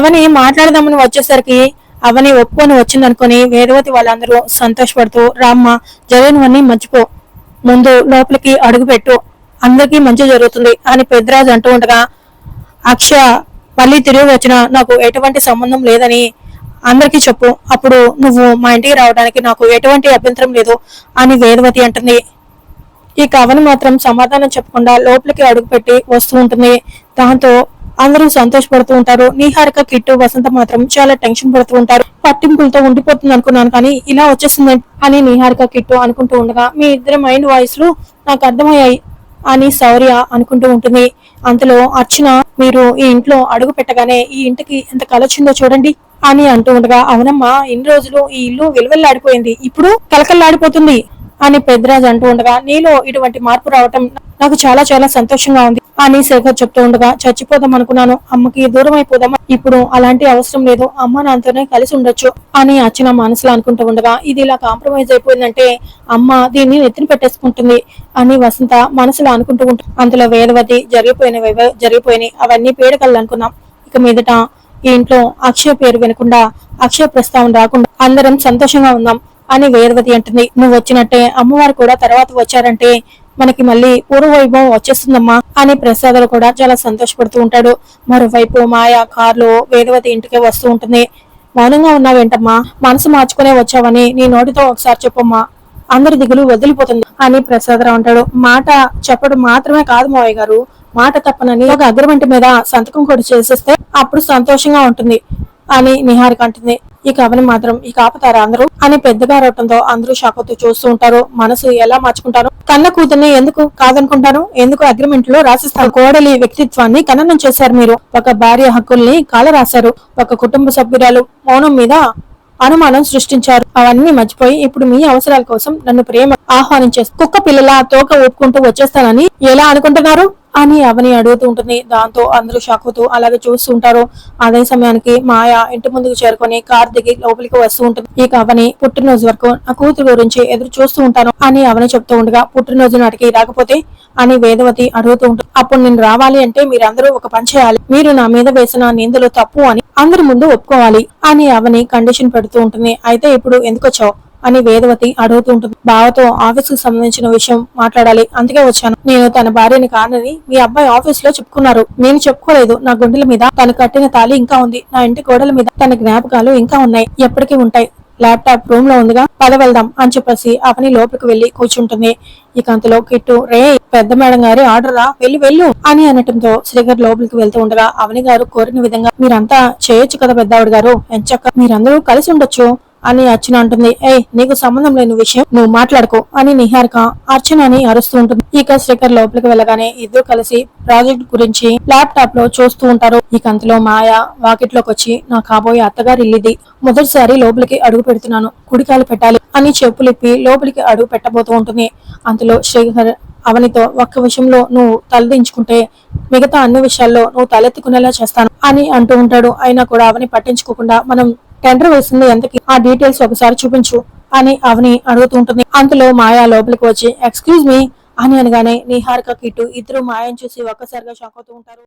అవని మాట్లాడదామని వచ్చేసరికి అవని ఒప్పుకొని వచ్చిందనుకొని వేదవతి వాళ్ళందరూ సంతోషపడుతూ రామ్మ జరిగినవన్నీ మర్చిపో. ముందు లోపలికి అడుగుపెట్టు అందరికీ మంచి జరుగుతుంది అని పెద్దరాజు అంటూ ఉండగా అక్షయ మళ్ళీ తిరిగి వచ్చిన నాకు ఎటువంటి సంబంధం లేదని అందరికీ చెప్పు. అప్పుడు నువ్వు మా ఇంటికి రావడానికి నాకు ఎటువంటి అభ్యంతరం లేదు అని వేదవతి అంటుంది. ఈ కవని మాత్రం సమాధానం చెప్పకుండా లోపలికి అడుగుపెట్టి వస్తూ ఉంటుంది. దాంతో అందరూ సంతోషపడుతూ ఉంటారు. నీహారిక కిట్టు వసంత మాత్రం చాలా టెన్షన్ పడుతూ ఉంటారు. పట్టింపులతో ఉండిపోతుంది అనుకున్నాను కానీ ఇలా వచ్చేసింది అని నీహారిక కిట్టు అనుకుంటూ ఉండగా మీ ఇద్దరి మైండ్ వాయిస్లు నాకు అర్థమయ్యాయి అని శౌర్య అనుకుంటూ ఉంటుంది. అంతలో అర్చన మీరు ఈ ఇంట్లో అడుగు పెట్టగానే ఈ ఇంటికి ఎంత కలొచ్చిందో చూడండి అని అంటూ ఉండగా అవునమ్మా ఇన్ని రోజులు ఈ ఇల్లు విలువెల్లాడిపోయింది. ఇప్పుడు కలకల్లాడిపోతుంది అని పెద్దరాజు అంటూ ఉండగా నీలో ఇటువంటి మార్పు రావటం నాకు చాలా చాలా సంతోషంగా ఉంది. అని శేఖర్ చెప్తూ ఉండగా చచ్చిపోదాం అనుకున్నాను. అమ్మకి దూరం అయిపోదాం. ఇప్పుడు అలాంటి అవసరం లేదు. అమ్మ నాతోనే కలిసి ఉండొచ్చు అని అచ్చిన మనసులో అనుకుంటూ ఉండగా ఇది ఇలా కాంప్రమైజ్ అయిపోయిందంటే అమ్మ దీన్ని నెత్తిన పెట్టేసుకుంటుంది అని వసంత మనసులో అనుకుంటూ ఉంటుంది అందులో వేదవతి జరిగిపోయినవి జరిగిపోయినాయి. అవన్నీ పీడకలు అనుకున్నాం ఇక మీదట ఈ ఇంట్లో అక్షయ పేరు వినకుండా అక్షయ ప్రస్తావన రాకుండా అందరం సంతోషంగా ఉందాం అని వేదవతి అంటుంది. నువ్వు వచ్చినట్టే అమ్మవారు కూడా తర్వాత వచ్చారంటే మనకి మళ్ళీ పూర్వవైభవం వచ్చేస్తుందమ్మా అని ప్రసాదాలు కూడా చాలా సంతోషపడుతూ ఉంటాడు. మరోవైపు మాయ కారులో వేదవతి ఇంటికి వస్తూ ఉంటుంది. మౌనంగా ఉన్నావేంటమ్మా? మనసు మార్చుకునే వచ్చావని నీ నోటితో ఒకసారి చెప్పమ్మా. అందరి దిగులు వదిలిపోతుంది అని ప్రసాదరావు అంటాడు. మాట చెప్పడం మాత్రమే కాదు మావయ్య గారు. మాట తప్పనని ఒక అగ్రిమెంట్ మీద సంతకం కూడా చేసేస్తే అప్పుడు సంతోషంగా ఉంటుంది అని నిహారిక అంటుంది. ఈ కవని మాత్రం ఈ కాపుతారా అందరూ అని పెద్దగా అరవటంతో అందరూ షాకుతూ చూస్తూ ఉంటారు. మనసు ఎలా మార్చుకుంటారు? కన్న కూతుర్ని ఎందుకు కాదనుకుంటారు? ఎందుకు అగ్రిమెంట్లో రాసిస్తారు? కోడలి వ్యక్తిత్వాన్ని ఖననం చేశారు మీరు. ఒక భార్య హక్కుల్ని కాల రాశారు ఒక కుటుంబ సభ్యురాలు మౌనం మీద అనుమానం సృష్టించారు. అవన్నీ మర్చిపోయి ఇప్పుడు మీ అవసరాల కోసం నన్ను ప్రేమ ఆహ్వానించేసి కుక్క పిల్లల తోక ఊపుకుంటూ వచ్చేస్తానని ఎలా అనుకుంటున్నారు? అని అవని అడుగుతూ ఉంటుంది. దాంతో అందరూ షాక్ అవుతూ అలాగే చూస్తూ ఉంటారు అదే సమయానికి మాయ ఇంటి ముందుకు చేరుకొని కార్ దిగి లోపలికి వస్తూ ఉంటుంది. ఇక అవని పుట్టినరోజు వరకు నా కూతురు గురించి ఎదురు చూస్తూ ఉంటాను అని అవని చెప్తూ ఉండగా పుట్టినరోజు నాటికి రాకపోతే అని వేదవతి అడుగుతూ ఉంటుంది. అప్పుడు నేను రావాలి అంటే మీరందరూ ఒక పని చేయాలి. మీరు నా మీద వేసిన నిందలు తప్పు అని అందరి ముందు ఒప్పుకోవాలి అని అవని కండిషన్ పెడుతూ ఉంటుంది. అయితే ఇప్పుడు ఎందుకు వచ్చావు? అని వేదవతి అడుగుతూ ఉంటుంది. బావతో ఆఫీస్కు సంబంధించిన విషయం మాట్లాడాలి. అందుకే వచ్చాను. నేను తన భార్యని కానని మీ అబ్బాయి ఆఫీస్లో చెప్పుకున్నారు. నేను చెప్పుకోలేదు. నా గుండెల మీద తను కట్టిన తాళి ఇంకా ఉంది. నా ఇంటి గోడల మీద తన జ్ఞాపకాలు ఇంకా ఉన్నాయి. ఎప్పటికీ ఉంటాయి. ల్యాప్టాప్ రూమ్లో ఉందిగా? పద వెళ్దాం అని చెప్పేసి అవని లోపలికి వెళ్ళి కూర్చుంటుంది. ఇక అంతలో కిట్టు రే పెద్ద మేడం గారి ఆర్డర్ రా. వెళ్ళి వెళ్ళు అని అనటంతో శ్రీగర్ లోపలికి వెళ్తూ ఉండగా అవని గారు కోరిన విధంగా మీరంతా చేయొచ్చు కదా పెద్దవాడు గారు. ఎంచక్క మీరందరూ కలిసి ఉండొచ్చు. అని అర్చన అంటుంది. ఏ నీకు సంబంధం లేని విషయం నువ్వు మాట్లాడుకో అని నిహారిక అర్చనని అరుస్తూ ఉంటుంది. ఇక శ్రీకర్ లోపలికి వెళ్ళగానే ఇద్దరు కలిసి ప్రాజెక్ట్ గురించి ల్యాప్టాప్లో చూస్తూ ఉంటారు. ఇక అంతలో మాయ వాకిట్లోకి వచ్చి నా కాబోయే అత్తగారు ఇల్లిది మొదటిసారి లోపలికి అడుగు పెడుతున్నాను. కుడికాలు పెట్టాలి అని చెప్పులిప్పి లోపలికి అడుగు పెట్టబోతూ ఉంటుంది. అంతలో శ్రీహర్ అవనితో ఒక్క విషయంలో నువ్వు తలదించుకుంటే మిగతా అన్ని విషయాల్లో నువ్వు తలెత్తుకునేలా చేస్తాను అని అంటూ ఉంటాడు. అయినా కూడా అవని పట్టించుకోకుండా మనం టెండర్ వేసింది ఎంతకి ఆ డీటెయిల్స్ ఒకసారి చూపించు అని అవని అడుగుతూ ఉంటుంది. అంతలో మాయా లోపలికి వచ్చి ఎక్స్క్యూజ్ మీ అని అనగానే నిహారిక కిట్టు ఇద్దరు మాయను చూసి ఒక్కసారిగా షాక్ అవుతూ ఉంటారు.